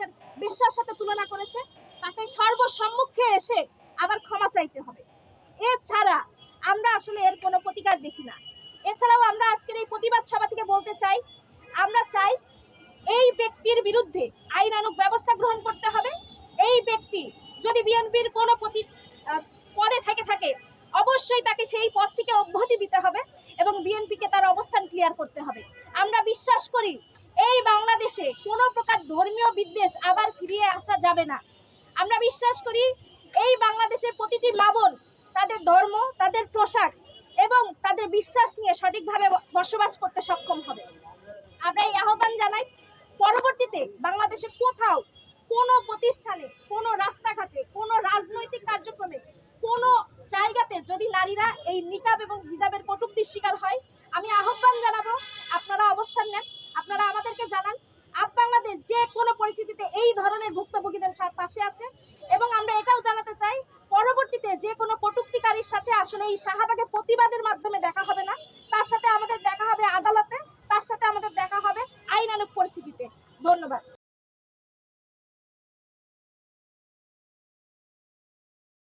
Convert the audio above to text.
আমাদের বিশ্বের সাথে তুলনা করেছে, তাকে সর্বসম্মুখে এসে আবার ক্ষমা চাইতে হবে। এছাড়া আমরা আসলে এর কোনো প্রতিকার দেখি না। এছাড়াও আমরা আজকের এই প্রতিবাদ সভা থেকে বলতে চাই, আমরা চাই এই ব্যক্তির বিরুদ্ধে আইনানুগ ব্যবস্থা গ্রহণ করতে হবে। এই ব্যক্তি যদি বিএনপির কোনো প্রতি পদে থেকে থাকে, অবশ্যই তাকে সেই পদ থেকে অব্যাহতি দিতে হবে এবং বিএনপিকে তার অবস্থান ক্লিয়ার করতে হবে। আমরা বিশ্বাস করি এই বাংলাদেশে কোনো প্রকার ধর্মীয় বিদ্বেষ আবার ফিরিয়ে আসা যাবে না। আমরা বিশ্বাস করি এই বাংলাদেশের প্রতিটি লাবণ তাদের ধর্ম, তাদের পোশাক এবং তাদের বিশ্বাস নিয়ে সঠিকভাবে বসবাস করতে সক্ষম হবে। আমরা এই আহ্বান জানাই, পরবর্তীতে বাংলাদেশে কোথাও কোনো প্রতিষ্ঠানে, কোনো রাস্তাঘাটে, কোনো রাজনৈতিক কার্যক্রমে, কোনো জায়গাতে যদি নারীরা এই নিকাব এবং হিজাবের কটূক্তির শিকার হয়, আমি আহ্বান জানাব আপনারা অবস্থান নেন আপনারা আমাদেরকে জানান, আপ বাংলাদেশ যে কোনো পরিস্থিতিতে এই ধরনের ভুক্তভোগীদের পাশে আছে। এবং আমরা এটাও জানাতে চাই, পরবর্তীতে যে কোনো কটুক্তিকারীর সাথে আসলে এই শাহবাগে প্রতিবাদের মাধ্যমে দেখা হবে না। তার সাথে আমাদের দেখা হবে আদালতে, তার সাথে আমাদের দেখা হবে আইনানুক পরিস্থিতিতে। ধন্যবাদ।